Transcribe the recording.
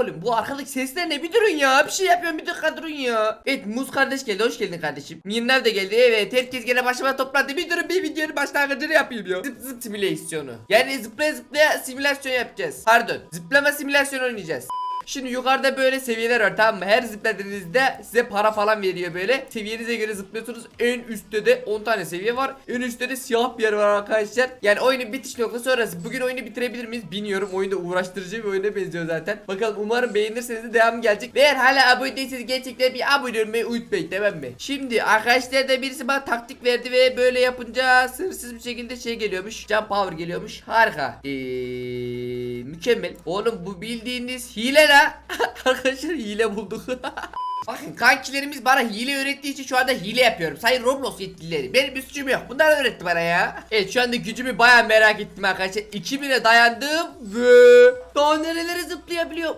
Oğlum bu arkadaki sesler ne bir durun ya bir şey yapıyorum bir dakika durun ya. Evet Muz kardeş geldi hoş geldin kardeşim. Minler de geldi evet herkes gene başıma toplandı bir durun bir videonun başlangıcını yapayım ya. Zıp zıp simülasyonu. Yani zıplaya zıplaya simülasyon yapacağız. Pardon zıplama simülasyonu oynayacağız. Şimdi yukarıda böyle seviyeler var tamam mı? Her zıpladığınızda size para falan veriyor böyle. Seviyenize göre zıplıyorsunuz. En üstte de 10 tane seviye var. En üstte de siyah bir yer var arkadaşlar. Yani oyunun bitiş noktası orası. Bugün oyunu bitirebilir miyiz bilmiyorum. Oyunda uğraştırıcı bir oyuna benziyor zaten. Bakalım umarım beğenirseniz de devam gelecek. Ve eğer hala abone değilseniz gerçekten bir abone olmayı unutmayın tamam mı? Şimdi arkadaşlar da birisi bana taktik verdi ve böyle yapınca sınırsız bir şekilde şey geliyormuş. Jump power geliyormuş. Harika. Eee mükemmel. Oğlum bu bildiğiniz hile la. Arkadaşlar hile bulduk. Bakın kankilerimiz bana hile öğrettiği için şu anda hile yapıyorum. Sayın Roblox yetkilileri. Benim bir suçum yok. Bunlar öğretti bana ya. Evet şu anda gücümü baya merak ettim arkadaşlar. 2000'e dayandım ve daha nerelere zıplayabiliyorum.